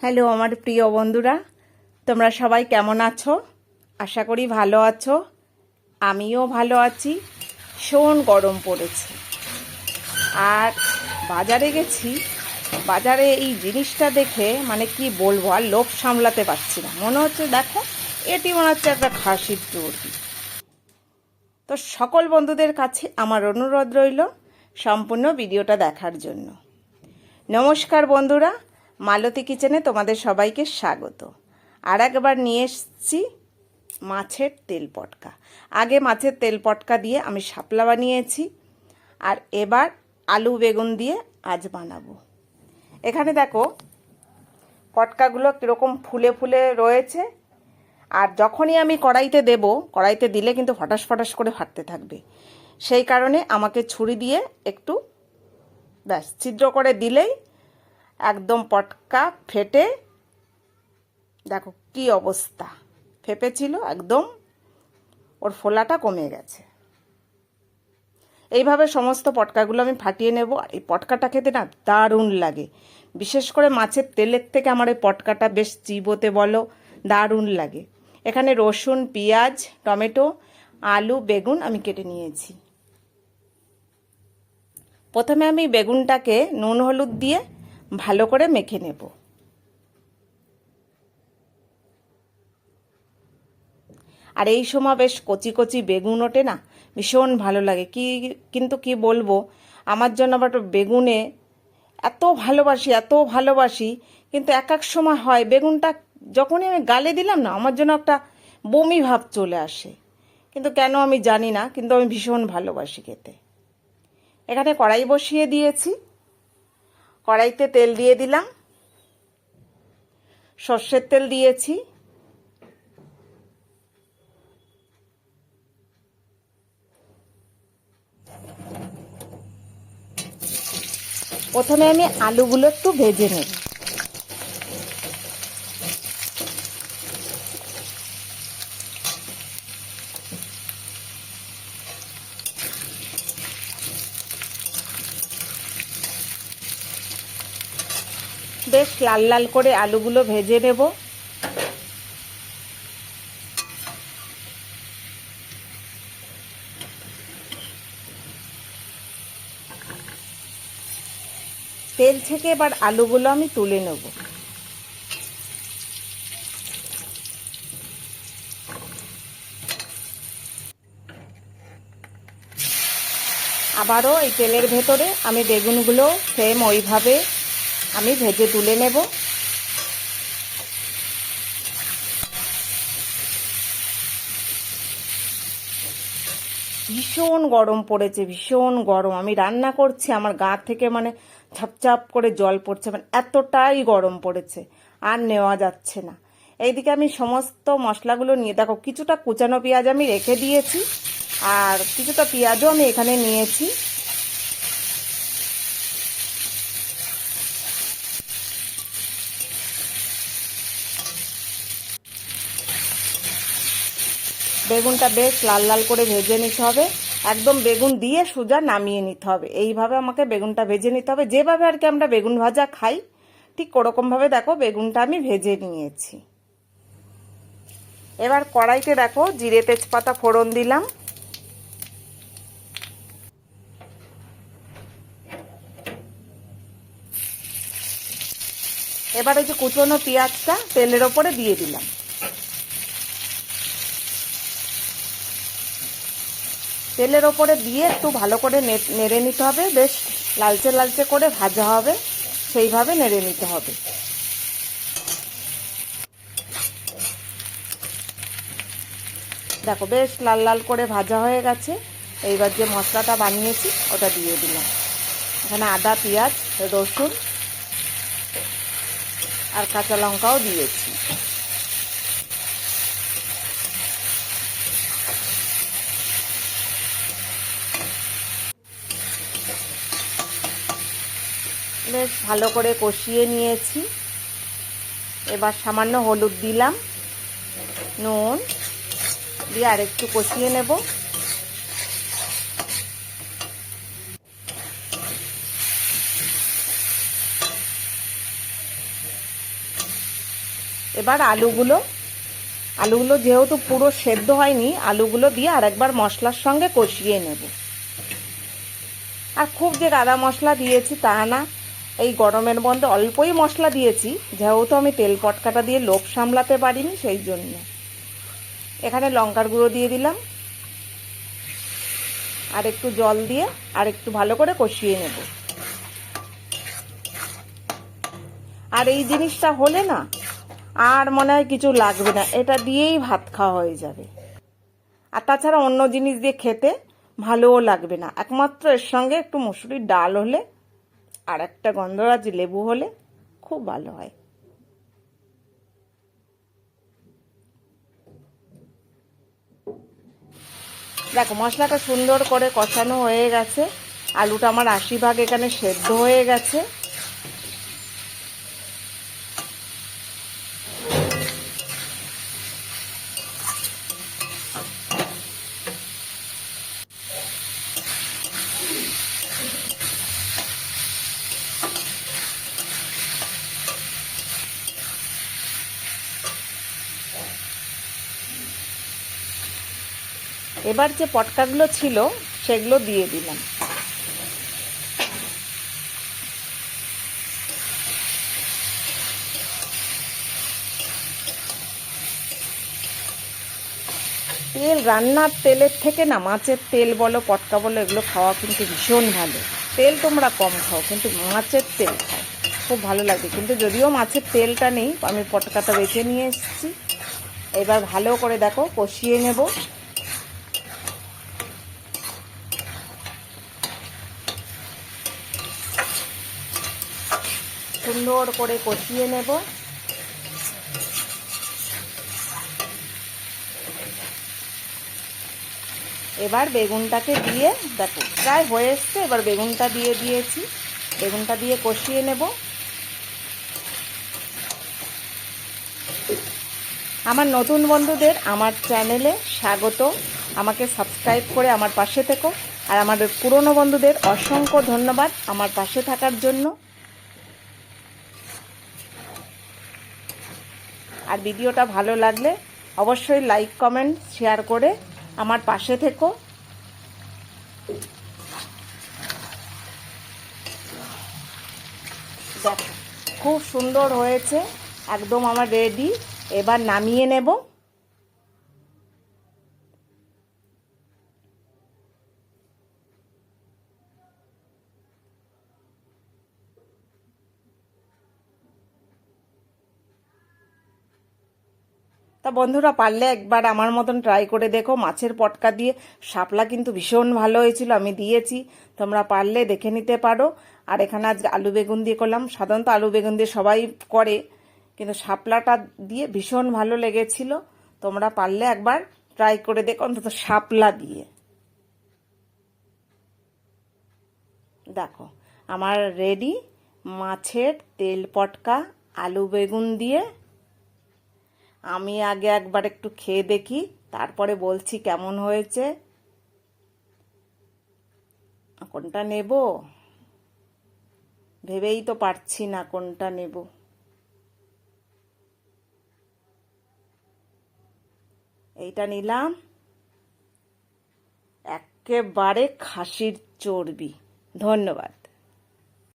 Hello, আমার প্রিয় বন্ধুরা, তোমরা সবাই কেমন আছো? আশা করি ভালো আছো। আমিও ভালো আছি। ভীষণ গরম পড়েছে। আর বাজারে গেছি। বাজারে এই জিনিসটা দেখে মানে কি বলব, আর লোভ সামলাতে পারছি না। মনে হচ্ছে, দেখো, এটি মনে হচ্ছে একটা খাসির চর্বি। তো সকল বন্ধুদের কাছে আমার অনুরোধ রইল সম্পূর্ণ ভিডিওটা দেখার জন্য। নমস্কার বন্ধুরা মালতী কিচেনে তোমাদের সবাইকে স্বাগত। আর একবার নিয়ে এসেছি মাছের তেল পটকা। আগে মাছের তেল পটকা দিয়ে আমি শাপলা বানিয়েছি, আর এবার আলু বেগুন দিয়ে আজ বানাবো। এখানে দেখো, পটকাগুলো কীরকম ফুলে ফুলে রয়েছে, আর যখনই আমি কড়াইতে দেব, কড়াইতে দিলে কিন্তু ফটাস ফটাস করে ফাটতে থাকবে। সেই কারণে আমাকে ছুরি দিয়ে একটু ব্যাস, ছিদ্র করে দিলেই একদম পটকা ফেটে, দেখো কি অবস্থা। ফেপেছিল একদম, ওর ফোলাটা কমে গেছে। এইভাবে সমস্ত পটকাগুলো আমি ফাটিয়ে নেব, আর এই পটকাটা খেতে না দারুণ লাগে। বিশেষ করে মাছের তেলের থেকে আমার এই পটকাটা বেশ চিবোতে বলো, দারুণ লাগে। এখানে রসুন, পেঁয়াজ, টমেটো, আলু, বেগুন আমি কেটে নিয়েছি। প্রথমে আমি বেগুনটাকে নুন হলুদ দিয়ে ভালো করে মেখে নেব। আর এই সময় বেশ কচি কচি বেগুন ওঠে না, ভীষণ ভালো লাগে। কি, কিন্তু কি বলব, আমার জন্য আবার বেগুনে এত ভালোবাসি এত ভালোবাসি, কিন্তু এক এক সময় হয় বেগুনটা যখনই আমি গালে দিলাম না, আমার জন্য একটা বমি ভাব চলে আসে। কিন্তু কেন আমি জানি না, কিন্তু আমি ভীষণ ভালোবাসি খেতে। এখানে কড়াই বসিয়ে দিয়েছি। কড়াইতে তেল দিয়ে দিলাম। সর্ষের তেল দিয়েছি। প্রথমে আমি আলুগুলো একটু ভেজে নেব। বেশ লাল লাল করে আলুগুলো ভেজে নেব। তেল থেকে এবার আলুগুলো আমি তুলে নেব। আবারও এই তেলের ভেতরে আমি বেগুনগুলো সেম ওইভাবে আমি ভেজে তুলে নেব। ভীষণ গরম পড়েছে, ভীষণ গরম। আমি রান্না করছি, আমার গা থেকে মানে ছাপচাপ করে জল পড়ছে মানে এতটাই গরম পড়েছে, আর নেওয়া যাচ্ছে না। এইদিকে আমি সমস্ত মশলাগুলো নিয়ে, দেখো কিছুটা কুচানো পেঁয়াজ আমি রেখে দিয়েছি, আর কিছুটা পেঁয়াজও আমি এখানে নিয়েছি। বেগুনটা বেশ লাল লাল করে ভেজে নিতে হবে। একদম বেগুন দিয়ে সোজা নামিয়ে নিতে হবে। এইভাবে আমাকে বেগুনটা ভেজে নিতে হবে। যেভাবে আর কি আমরা বেগুন ভাজা খাই, ঠিক ওরকমভাবে দেখো বেগুনটা আমি ভেজে নিয়েছি। এবার কড়াইতে দেখো জিরে তেজপাতা ফোড়ন দিলাম। এবার ওই যে কুচনো পেঁয়াজটা তেলের ওপরে দিয়ে দিলাম। তেলের ওপরে দিয়ে একটু ভালো করে নেড়ে নিতে হবে। বেশ লালচে লালচে করে ভাজা হবে। সেইভাবে নেড়ে নিতে হবে। দেখো, বেশ লাল লাল করে ভাজা হয়ে গেছে। এইবার যে মশলাটা বানিয়েছি, ওটা দিয়ে দিলাম। এখানে আদা, পেঁয়াজ, রসুন আর কাঁচা লঙ্কাও দিয়েছি। বেশ ভালো করে কষিয়ে নিয়েছি। এবার সামান্য হলুদ দিলাম, নুন দিয়ে আর একটু কষিয়ে নেব। এবার আলুগুলো আলুগুলো যেহেতু পুরো সেদ্ধ হয়নি, আলুগুলো দিয়ে আরেকবার মশলার সঙ্গে কষিয়ে নেব। আর খুব যে গাদা মশলা দিয়েছি তা না এই গরমের মধ্যে অল্পই মশলা দিয়েছি। যেহেতু আমি তেল পটকাটা দিয়ে লোভ সামলাতে পারিনি, সেই জন্য। এখানে লঙ্কার গুঁড়ো দিয়ে দিলাম। আর একটু জল দিয়ে আর একটু ভালো করে কষিয়ে নেব। আর এই জিনিসটা হলে না, আর মনে হয় কিছু লাগবে না। এটা দিয়েই ভাত খাওয়া হয়ে যাবে। আর তাছাড়া অন্য জিনিস দিয়ে খেতে ভালোও লাগবে না। একমাত্র এর সঙ্গে একটু মুসুরির ডাল হলে আর একটা গন্ধরাজ লেবু হলে খুব ভালো হয়। দেখো, মশলাটা সুন্দর করে কষানো হয়ে গেছে। আলুটা আমার আশি ভাগ এখানে সেদ্ধ হয়ে গেছে। এবার যে পটকাগুলো ছিল, সেগুলো দিয়ে দিলাম। তেল, রান্নার তেলের থেকে না, মাছের তেল বলো, পটকা বলো, এগুলো খাওয়া কিন্তু ভীষণ ভালো। তেল তোমরা কম খাও, কিন্তু মাছের তেল খাও, খুব ভালো লাগে। কিন্তু যদিও মাছের তেলটা নেই, আমি পটকাটা বেছে নিয়ে এসেছি। এবার ভালো করে দেখো, কষিয়ে নেব। সুন্দর করে কষিয়ে নেব। এবার বেগুনটাকে দিয়ে, দেখো, প্রায় হয়ে এসছে, এবার বেগুনটা দিয়ে দিয়েছি। বেগুনটা দিয়ে কষিয়ে নেব। আমার নতুন বন্ধুদের, আমার চ্যানেলে স্বাগত। আমাকে সাবস্ক্রাইব করে আমার পাশে থেকো। আর আমাদের পুরনো বন্ধুদের অসংখ্য ধন্যবাদ আমার পাশে থাকার জন্য। আর ভিডিওটা ভালো লাগলে অবশ্যই লাইক কমেন্ট শেয়ার করে আমার পাশে থেকো। খুব সুন্দর হয়েছে, একদম আমার রেডি এবার নামিয়ে নেব। তা বন্ধুরা পারলে একবার আমার মতন ট্রাই করে দেখো, মাছের পটকা দিয়ে। শাপলা কিন্তু ভীষণ ভালো হয়েছিল, আমি দিয়েছি। তোমরা পারলে দেখে নিতে পারো। আর এখানে আজ আলু বেগুন দিয়ে করলাম। সাধারণত আলু বেগুন দিয়ে সবাই করে, কিন্তু শাপলাটা দিয়ে ভীষণ ভালো লেগেছিল। তোমরা পারলে একবার ট্রাই করে দেখো, অন্তত শাপলা দিয়ে। দেখো, আমার রেডি মাছের তেল পটকা, আলু বেগুন দিয়ে। আমি আগে একবার একটু খেয়ে দেখি, তারপরে বলছি কেমন হয়েছে। কোনটা নেব? ভেবেই তো পারছি না কোনটা নেব। এইটা নিলাম। একেবারে খাসির চর্বি। ধন্যবাদ।